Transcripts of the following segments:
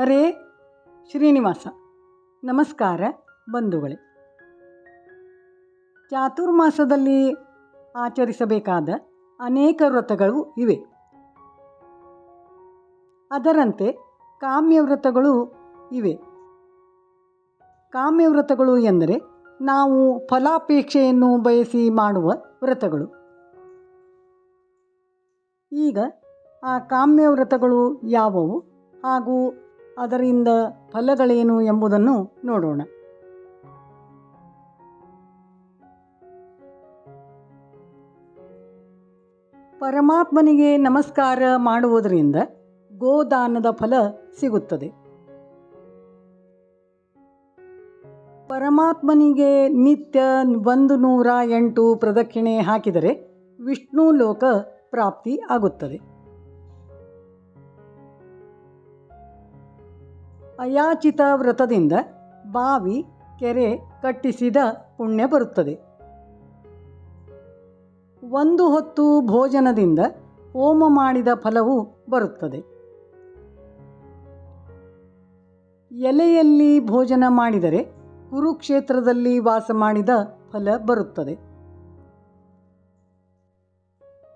ಹರೇ ಶ್ರೀನಿವಾಸ. ನಮಸ್ಕಾರ ಬಂಧುಗಳೇ. ಚಾತುರ್ಮಾಸದಲ್ಲಿ ಆಚರಿಸಬೇಕಾದ ಅನೇಕ ವ್ರತಗಳು ಇವೆ. ಅದರಂತೆ ಕಾಮ್ಯ ವ್ರತಗಳು ಇವೆ. ಕಾಮ್ಯ ವ್ರತಗಳು ಎಂದರೆ ನಾವು ಫಲಾಪೇಕ್ಷೆಯನ್ನು ಬಯಸಿ ಮಾಡುವ ವ್ರತಗಳು. ಈಗ ಆ ಕಾಮ್ಯ ವ್ರತಗಳು ಯಾವುವು ಹಾಗೂ ಅದರಿಂದ ಫಲಗಳೇನು ಎಂಬುದನ್ನು ನೋಡೋಣ. ಪರಮಾತ್ಮನಿಗೆ ನಮಸ್ಕಾರ ಮಾಡುವುದರಿಂದ ಗೋದಾನದ ಫಲ ಸಿಗುತ್ತದೆ. ಪರಮಾತ್ಮನಿಗೆ ನಿತ್ಯ ಒಂದು ನೂರ ಎಂಟು ಪ್ರದಕ್ಷಿಣೆ ಹಾಕಿದರೆ ವಿಷ್ಣು ಲೋಕ ಪ್ರಾಪ್ತಿ ಆಗುತ್ತದೆ. ಅಯಾಚಿತ ವ್ರತದಿಂದ ಬಾವಿ, ಕೆರೆ ಕಟ್ಟಿಸಿದ ಪುಣ್ಯ ಬರುತ್ತದೆ. ಒಂದು ಹೊತ್ತು ಭೋಜನದಿಂದ ಹೋಮ ಮಾಡಿದ ಫಲವು ಬರುತ್ತದೆ. ಎಲೆಯಲ್ಲಿ ಭೋಜನ ಮಾಡಿದರೆ ಕುರುಕ್ಷೇತ್ರದಲ್ಲಿ ವಾಸ ಮಾಡಿದ ಫಲ ಬರುತ್ತದೆ.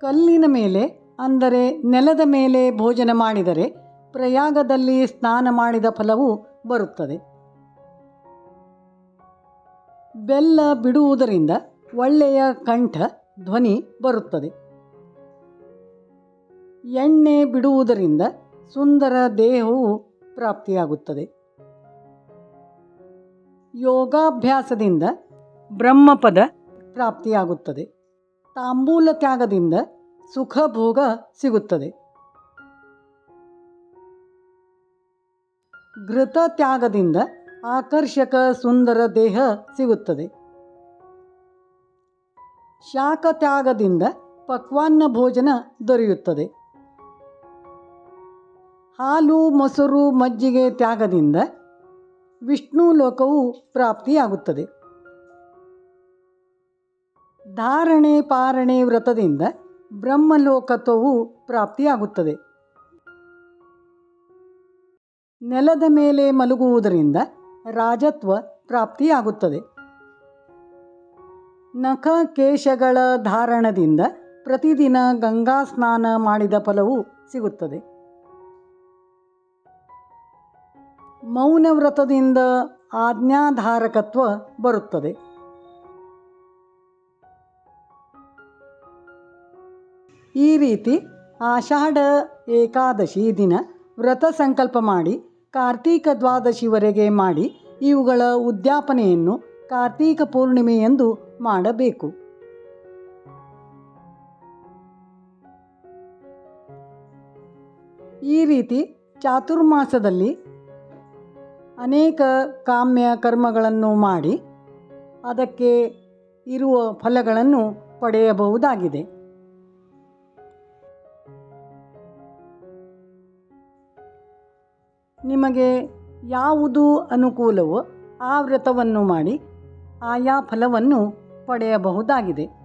ಕಲ್ಲಿನ ಮೇಲೆ, ಅಂದರೆ ನೆಲದ ಮೇಲೆ ಭೋಜನ ಮಾಡಿದರೆ ಪ್ರಯಾಗದಲ್ಲಿ ಸ್ನಾನ ಮಾಡಿದ ಫಲವು ಬರುತ್ತದೆ. ಬೆಲ್ಲ ಬಿಡುವುದರಿಂದ ಒಳ್ಳೆಯ ಕಂಠ, ಧ್ವನಿ ಬರುತ್ತದೆ. ಎಣ್ಣೆ ಬಿಡುವುದರಿಂದ ಸುಂದರ ದೇಹವು ಪ್ರಾಪ್ತಿಯಾಗುತ್ತದೆ. ಯೋಗಾಭ್ಯಾಸದಿಂದ ಬ್ರಹ್ಮಪದ ಪ್ರಾಪ್ತಿಯಾಗುತ್ತದೆ. ತಾಂಬೂಲ ತ್ಯಾಗದಿಂದ ಸುಖಭೋಗ ಸಿಗುತ್ತದೆ. ಘೃತ ತ್ಯಾಗದಿಂದ ಆಕರ್ಷಕ ಸುಂದರ ದೇಹ ಸಿಗುತ್ತದೆ. ಶಾಖ ತ್ಯಾಗದಿಂದ ಪಕ್ವಾನ್ನ ಭೋಜನ ದೊರೆಯುತ್ತದೆ. ಹಾಲು, ಮೊಸರು, ಮಜ್ಜಿಗೆ ತ್ಯಾಗದಿಂದ ವಿಷ್ಣು ಲೋಕವು ಪ್ರಾಪ್ತಿಯಾಗುತ್ತದೆ. ಧಾರಣೆ ಪಾರಣೆ ವ್ರತದಿಂದ ಬ್ರಹ್ಮಲೋಕತ್ವವು ಪ್ರಾಪ್ತಿಯಾಗುತ್ತದೆ. ನೆಲದ ಮೇಲೆ ಮಲಗುವುದರಿಂದ ರಾಜತ್ವ ಪ್ರಾಪ್ತಿಯಾಗುತ್ತದೆ. ನಖ ಕೇಶಗಳ ಧಾರಣದಿಂದ ಪ್ರತಿದಿನ ಗಂಗಾ ಸ್ನಾನ ಮಾಡಿದ ಫಲವು ಸಿಗುತ್ತದೆ. ಮೌನ ವ್ರತದಿಂದ ಆಜ್ಞಾಧಾರಕತ್ವ ಬರುತ್ತದೆ. ಈ ರೀತಿ ಆಷಾಢ ಏಕಾದಶಿ ದಿನ ವ್ರತ ಸಂಕಲ್ಪ ಮಾಡಿ ಕಾರ್ತೀಕ ದ್ವಾದಶಿವರೆಗೆ ಮಾಡಿ ಇವುಗಳ ಉದ್ಯಾಪನೆಯನ್ನು ಕಾರ್ತೀಕ ಪೂರ್ಣಿಮೆ ಎಂದು ಮಾಡಬೇಕು. ಈ ರೀತಿ ಚಾತುರ್ಮಾಸದಲ್ಲಿ ಅನೇಕ ಕಾಮ್ಯ ಕರ್ಮಗಳನ್ನು ಮಾಡಿ ಅದಕ್ಕೆ ಇರುವ ಫಲಗಳನ್ನು ಪಡೆಯಬಹುದಾಗಿದೆ. ನಿಮಗೆ ಯಾವುದು ಅನುಕೂಲವೋ ಆ ವ್ರತವನ್ನು ಮಾಡಿ ಆಯಾ ಫಲವನ್ನು ಪಡೆಯಬಹುದಾಗಿದೆ.